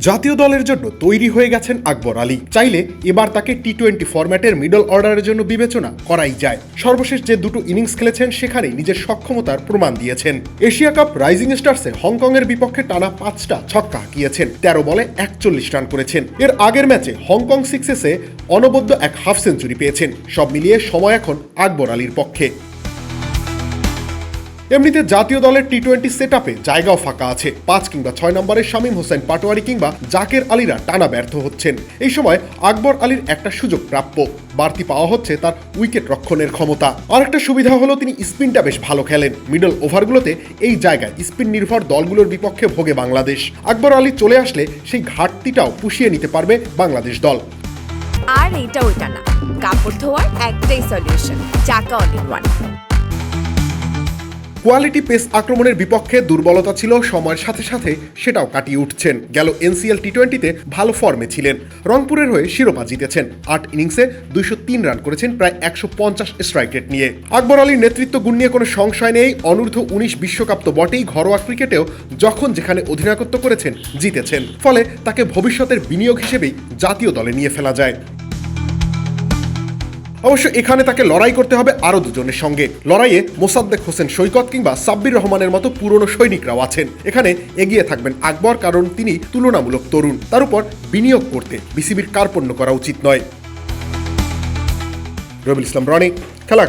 জাতীয় দলের জন্য তৈরি হয়ে গেছেন আকবর আলী। চাইলে এবার তাকে টি টোয়েন্টি ফরম্যাটের মিডল অর্ডারের জন্য বিবেচনা করাই যায়। সর্বশেষ যে দুটো ইনিংস খেলেছেন সেখানেই নিজের সক্ষমতার প্রমাণ দিয়েছেন। এশিয়া কাপ রাইজিং স্টার্সে হংকংয়ের বিপক্ষে টানা পাঁচটা ছক্কা হাঁকিয়েছেন। তেরো বলে একচল্লিশ রান করেছেন। এর আগের ম্যাচে হংকং সিক্সেসে অনবদ্য এক হাফ সেঞ্চুরি পেয়েছেন। সব মিলিয়ে সময় এখন আকবর আলীর পক্ষে। এমনিতে জাতীয় দলের টি টোয়েন্টি সেট জায়গাও ফাঁকা আছে। পাঁচ কিংবা ছয় নম্বরের শামীম হোসেন, পাটোয়ারি কিংবা জাকের আলীরা টানা ব্যর্থ হচ্ছেন। এই সময় আকবর আলীর একটা সুযোগ প্রাপ্য। বাড়তি পাওয়া হচ্ছে তার উইকেট রক্ষণের ক্ষমতা। আরেকটা সুবিধা হলো তিনি স্পিনটা বেশ ভালো খেলেন। মিডল ওভারগুলোতে এই জায়গায় স্পিন নির্ভর দলগুলোর বিপক্ষে ভোগে বাংলাদেশ। আকবর আলী চলে আসলে সেই ঘাটতিটাও পুষিয়ে নিতে পারবে বাংলাদেশ দল। আর এটা ওইটা না। কাপড় ধোয়ার একটাই সলিউশন চাকা অল ওয়ান কোয়ালিটি পেস আক্রমণের বিপক্ষে দুর্বলতা ছিল, সময়ের সাথে সাথে সেটাও কাটিয়ে উঠছেন। গেল এনসিএল টি টোয়েন্টিতে ভালো ফর্মে ছিলেন। রংপুরের হয়ে শিরোপা জিতেছেন। আট ইনিংসে দুইশো তিন রান করেছেন প্রায় একশো পঞ্চাশ স্ট্রাইক রেট নিয়ে। আকবর আলীর নেতৃত্ব গুণ নিয়ে কোনো সংশয় নেই। অনূর্ধ্ব উনিশ বিশ্বকাপ তো বটেই ঘরোয়া ক্রিকেটেও যখন যেখানে অধিনায়কত্ব করেছেন, জিতেছেন। ফলে তাকে ভবিষ্যতের বিনিয়োগ হিসেবেই জাতীয় দলে নিয়ে ফেলা যায়। অবশ্য এখানে তাকে লড়াই করতে হবে আরও দুজনের সঙ্গে। লড়াইয়ে মোসাদ্দেক হোসেন সৈকত কিংবা সাব্বির রহমানের মতো পুরনো সৈনিকরাও আছেন। এখানে এগিয়ে থাকবেন আকবর কারণ তিনি তুলনামূলক তরুণ। তার উপর বিনিয়োগ করতে বিসিবির কার্পণ্য করা উচিত নয়। রবিল ইসলাম রনি খেলা